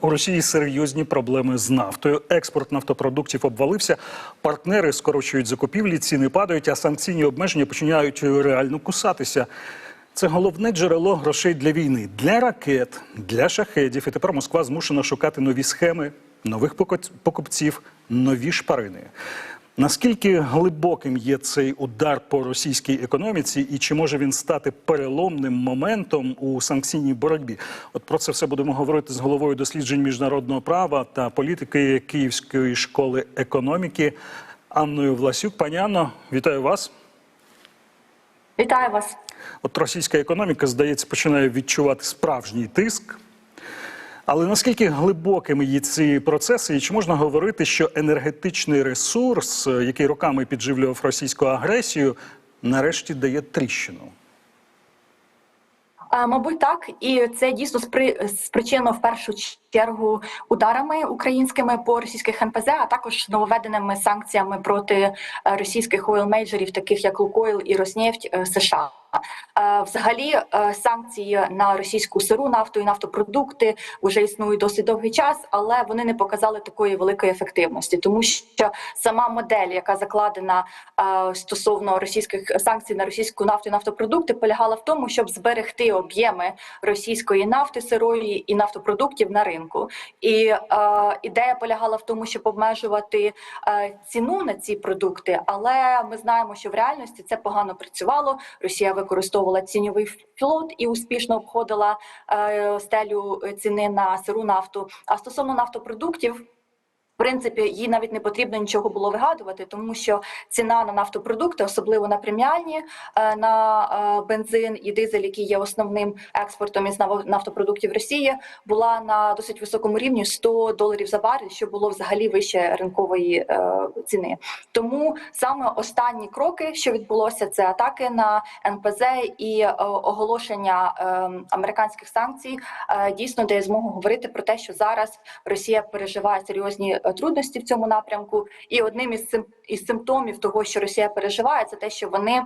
У Росії серйозні проблеми з нафтою. Експорт нафтопродуктів обвалився. Партнери скорочують закупівлі, ціни падають, а санкційні обмеження починають реально кусатися. Це головне джерело грошей для війни, для ракет, для шахедів. І тепер Москва змушена шукати нові схеми, нових покупців, нові шпарини. Наскільки глибоким є цей удар по російській економіці, і чи може він стати переломним моментом у санкційній боротьбі? От про це все будемо говорити з головою досліджень міжнародного права та політики Київської школи економіки Анною Власюк. Пані Анно, вітаю вас. Вітаю вас. От російська економіка, здається, починає відчувати справжній тиск. Але наскільки глибокими є ці процеси, і чи можна говорити, що енергетичний ресурс, е, який роками підживлював російську агресію, нарешті дає тріщину? А, Мабуть, так, і це дійсно спри... спричинено в першу чергу ударами українськими по російських НПЗ, а також нововведеними санкціями проти е, російських ойл-мейджерів, таких як Лукойл і Роснефть е, США. Е, Взагалі, е, санкції на російську сиру нафту і нафтопродукти вже існують досить довгий час, але вони не показали такої великої ефективності, тому що сама модель, яка закладена е, стосовно російських санкцій на російську нафту і нафтопродукти, полягала в тому, щоб зберегти об'єми російської нафти сирої і нафтопродуктів на ринку. І е, ідея полягала в тому, щоб обмежувати е, ціну на ці продукти, але ми знаємо, що в реальності це погано працювало. Росія використовувала ціньовий флот і успішно обходила е, стелю ціни на сиру нафту. А стосовно нафтопродуктів. В принципі, їй навіть не потрібно нічого було вигадувати, тому що ціна на нафтопродукти, особливо на преміальні, е, на е, бензин і дизель, який є основним експортом із нафтопродуктів Росії, була на досить високому рівні 100 доларів за барель, що було взагалі вище ринкової е, ціни. Тому саме останні кроки, що відбулося, це атаки на НПЗ і оголошення американських санкцій, дійсно дає змогу говорити про те, що зараз Росія переживає серйозні трудності в цьому напрямку. І одним із із симптомів того, що Росія переживає, це те, що вони.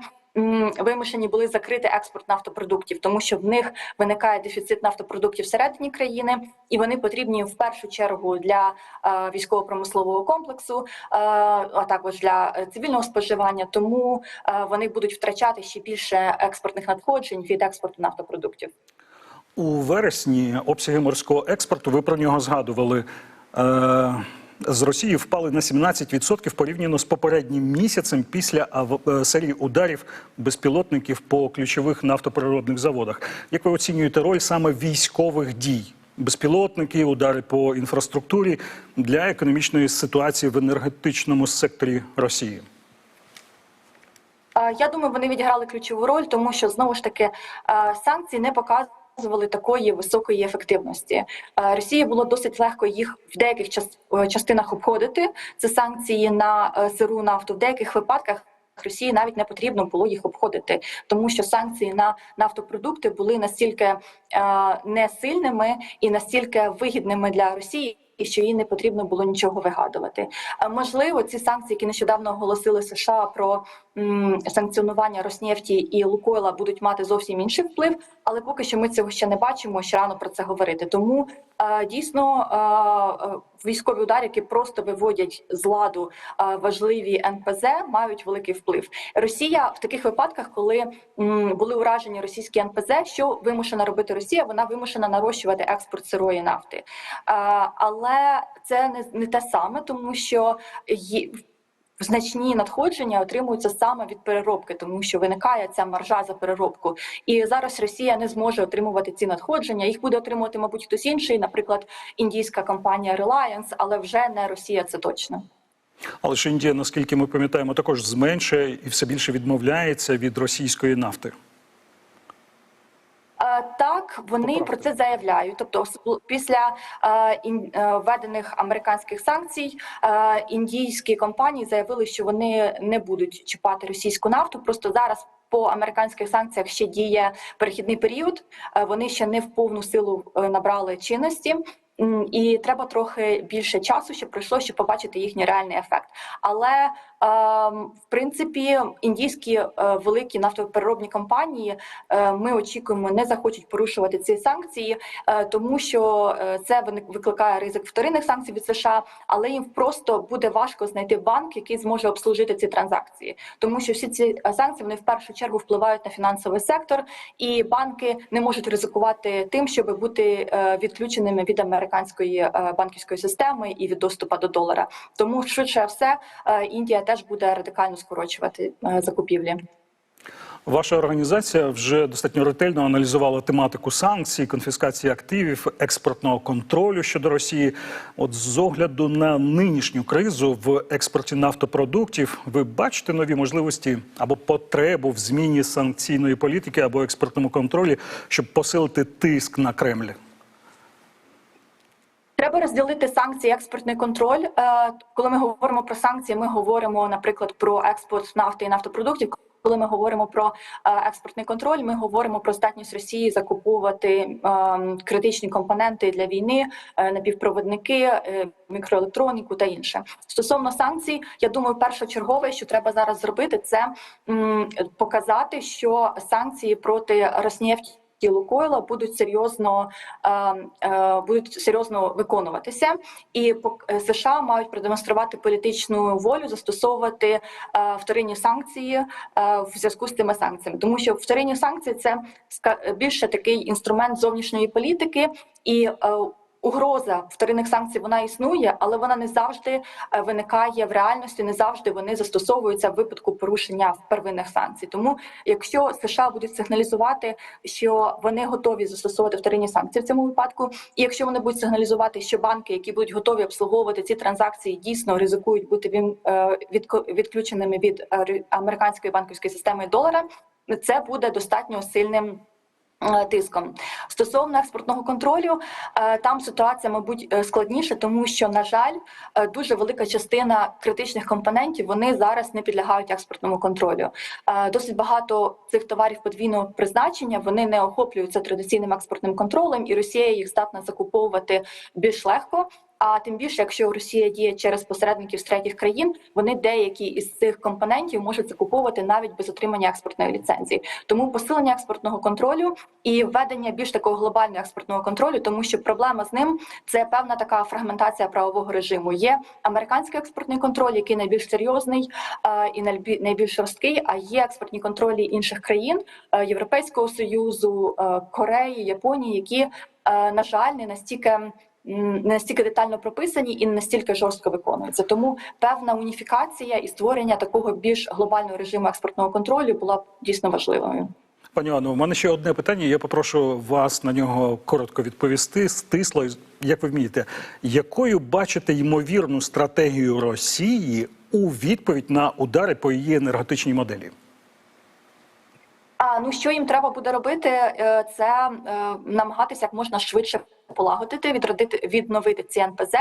Вимушені були закрити експорт нафтопродуктів, тому що в них виникає дефіцит нафтопродуктів всередині країни, і вони потрібні в першу чергу для е, військово-промислового комплексу, е, а також для е, цивільного споживання. Тому е, вони будуть втрачати ще більше експортних надходжень від експорту нафтопродуктів. У вересні обсяги морського експорту, ви про нього згадували. Е- з Росії впали на 17% порівняно з попереднім місяцем після е, серії ударів безпілотників по ключових нафтоприродних заводах. Як ви оцінюєте роль саме військових дій? Безпілотники, удари по інфраструктурі для економічної ситуації в енергетичному секторі Росії? Я думаю, вони відіграли ключову роль, тому що знову ж таки санкції не показували такої високої ефективності. Е, Росії було досить легко їх в деяких е, частинах обходити. Це санкції на е, сиру нафту. В деяких випадках Росії навіть не потрібно було їх обходити, тому що санкції на нафтопродукти були настільки е, несильними і настільки вигідними для Росії. І що їй не потрібно було нічого вигадувати. Можливо, ці санкції, які нещодавно оголосили США про санкціонування Роснефті і Лукойла, будуть мати зовсім інший вплив, але поки що ми цього ще не бачимо. Ще рано про це говорити. Тому е, дійсно е, е, військові удари, які просто виводять з ладу важливі НПЗ, мають великий вплив. Росія в таких випадках, коли були уражені російські НПЗ, що вимушена робити Росія? Вона вимушена нарощувати експорт сирої нафти. Але це не, те саме, тому що значні надходження отримуються саме від переробки, тому що виникає ця маржа за переробку. І зараз Росія не зможе отримувати ці надходження. Їх буде отримувати, мабуть, хтось інший, наприклад, індійська компанія Reliance, але вже не Росія, це точно. Але ж Індія, наскільки ми пам'ятаємо, також зменшує і все більше відмовляється від російської нафти. Так, вони Поправки. про це заявляють. Тобто, після е, е, введених американських санкцій е, індійські компанії заявили, що вони не будуть чіпати російську нафту. Просто зараз по американських санкціях ще діє перехідний період. Вони ще не в повну силу набрали чинності. І треба трохи більше часу, щоб пройшло, щоб побачити їхній реальний ефект. Але ем, в принципі індійські е, великі нафтопереробні компанії е, ми очікуємо не захочуть порушувати ці санкції, е, тому що це викликає ризик вторинних санкцій від США, але їм просто буде важко знайти банк, який зможе обслужити ці транзакції, тому що всі ці санкції вони в першу чергу впливають на фінансовий сектор, і банки не можуть ризикувати тим, щоб бути відключеними від американської е, банківської системи і від доступу до долара. Тому швидше все е, Індія теж буде радикально скорочувати е, закупівлі. Ваша організація вже достатньо ретельно аналізувала тематику санкцій, конфіскації активів, експортного контролю щодо Росії. От з огляду на нинішню кризу в експорті нафтопродуктів, ви бачите нові можливості або потребу в зміні санкційної політики або експортному контролі, щоб посилити тиск на Кремль? Треба розділити санкції, експортний контроль. Е, Коли ми говоримо про санкції, ми говоримо, наприклад, про експорт нафти і нафтопродуктів. Коли ми говоримо про е, експортний контроль, ми говоримо про здатність Росії закуповувати е, критичні компоненти для війни, е, напівпроводники, мікроелектроніку та інше. Стосовно санкцій, я думаю, першочергове, що треба зараз зробити, це показати, що санкції проти Роснефті і Лукойла будуть серйозно е, е, будуть серйозно виконуватися, і е, США мають продемонструвати політичну волю застосовувати вторинні санкції в зв'язку з цими санкціями, тому що вторинні санкції це більше такий інструмент зовнішньої політики і. Угроза вторинних санкцій вона існує, але вона не завжди е, виникає в реальності, не завжди вони застосовуються в випадку порушення первинних санкцій. Тому, якщо США будуть сигналізувати, що вони готові застосовувати вторинні санкції в цьому випадку, і якщо вони будуть сигналізувати, що банки, які будуть готові обслуговувати ці транзакції, дійсно ризикують бути е, відключеними від е, американської банківської системи долара, це буде достатньо сильним. Е, Тиском стосовно експортного контролю, е, там ситуація, мабуть, е, складніша, тому що, на жаль, дуже велика частина критичних компонентів вони зараз не підлягають експортному контролю. Досить багато цих товарів подвійного призначення вони не охоплюються традиційним експортним контролем, і Росія їх здатна закуповувати більш легко. А тим більше, якщо Росія діє через посередників з третіх країн, вони деякі із цих компонентів можуть закуповувати навіть без отримання експортної ліцензії. Тому посилення експортного контролю і введення більш такого глобального експортного контролю, тому що проблема з ним це певна така фрагментація правового режиму. Є американський експортний контроль, який найбільш серйозний і найбі- найбільш жорсткий. А є експортні контролі інших країн е, Європейського союзу, е, Кореї, Японії, які е, на жаль не настільки. Настільки детально прописані і не настільки жорстко виконуються. Тому певна уніфікація і створення такого більш глобального режиму експортного контролю була б дійсно важливою. Пані Анно, у мене ще одне питання. Я попрошу вас на нього коротко відповісти, стисло, як ви вмієте. Якою бачите ймовірну стратегію Росії у відповідь на удари по її енергетичній моделі? А ну що їм треба буде робити, е, це е, намагатися як можна швидше полагодити, відродити, відновити ці НПЗ.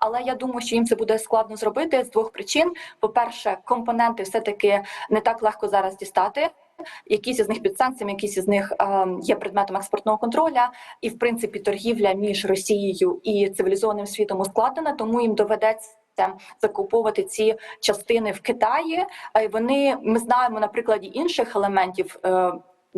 Але я думаю, що їм це буде складно зробити з двох причин: по-перше, компоненти все таки не так легко зараз дістати. Якісь із них під санкціями, якісь із них е, є предметом експортного контроля, і в принципі торгівля між Росією і цивілізованим світом ускладнена, тому їм доведеться закуповувати ці частини в Китаї. Е, Вони ми знаємо на прикладі інших елементів.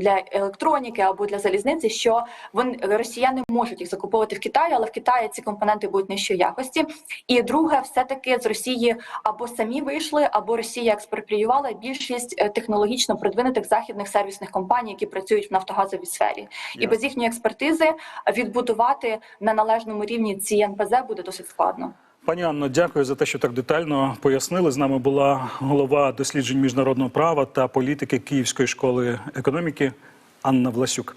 Для електроніки або для залізниці, що вони росіяни можуть їх закуповувати в Китаї, але в Китаї ці компоненти будуть нижчої якості. І друге, все таки з Росії або самі вийшли, або Росія експропріювала більшість е, технологічно продвинутих західних сервісних компаній, які працюють в нафтогазовій сфері. І без їхньої експертизи відбудувати на належному рівні ці НПЗ буде досить складно. Пані Анно, дякую за те, що так детально пояснили. З нами була голова досліджень міжнародного права та політики Київської школи економіки Анна Власюк.